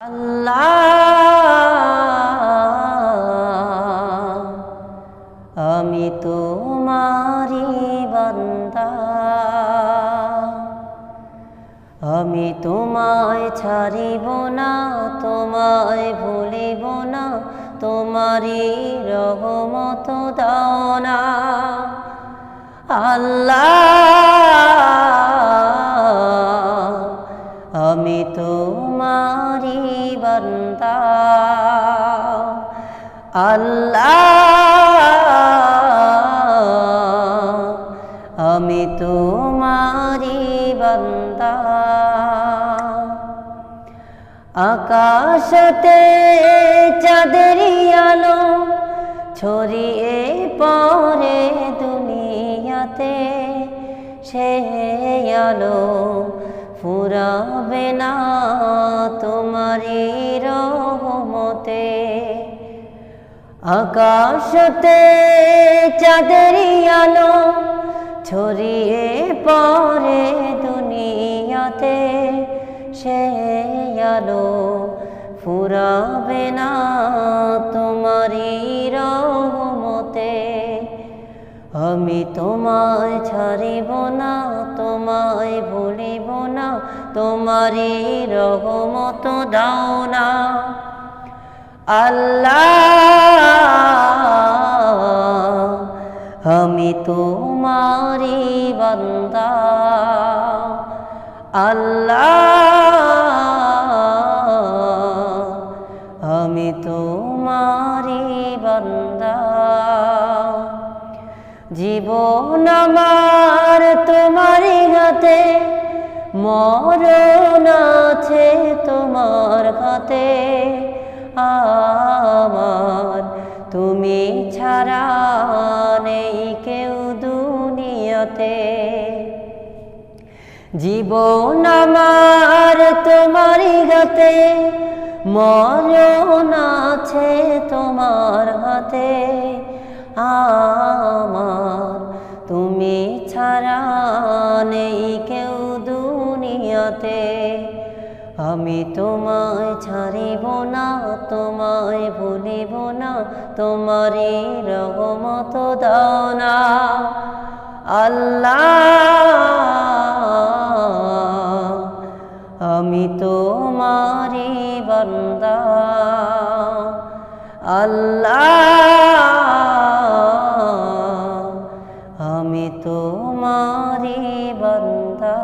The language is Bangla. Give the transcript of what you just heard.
আল্লাহ, আমি তোমারি বান্দা। আমি তোমায় ছাড়িব না, তোমায় ভুলিব না তোমারি রহমত দাও না আল্লাহ আমি তোমারি বান্দা। আল্লাহ, আমি তোমারি বান্দা। আকাশতে চাঁদেরি আলো ছড়িয়ে পরে দুনিয়াতে, সে আলো ফুরাবে না তোমারি রহমতে। আকাশতে চাঁদেরি আলো ছড়িয়ে পরে দুনিয়াতে। সে আলো ফুরাবে না তোমারি আমি তোমায় ছাড়িব না, তোমায় ভুলিব না তোমারি রহমত দাও না। আল্লাহ, আমি তোমারি বান্দা। আল্লাহ, আমি তোমারি বান্দা। জীবন আমার তোমারি হাতে, মরণ আছে তোমার হাতে। আমার তুমি ছাড়া নেই কেউ দুনিয়াতে। জীবন আমার তোমারই হাতে, মরণ আছে তোমার হাতে। আমার দুনিয়াতে। আমি তোমায় ছাড়িব না, তোমায় ভুলিব না, তোমারই রহমত দাও না আল্লাহ, আমি তোমারি বান্দা। আল্লাহ, আমি তোমারি বান্দা।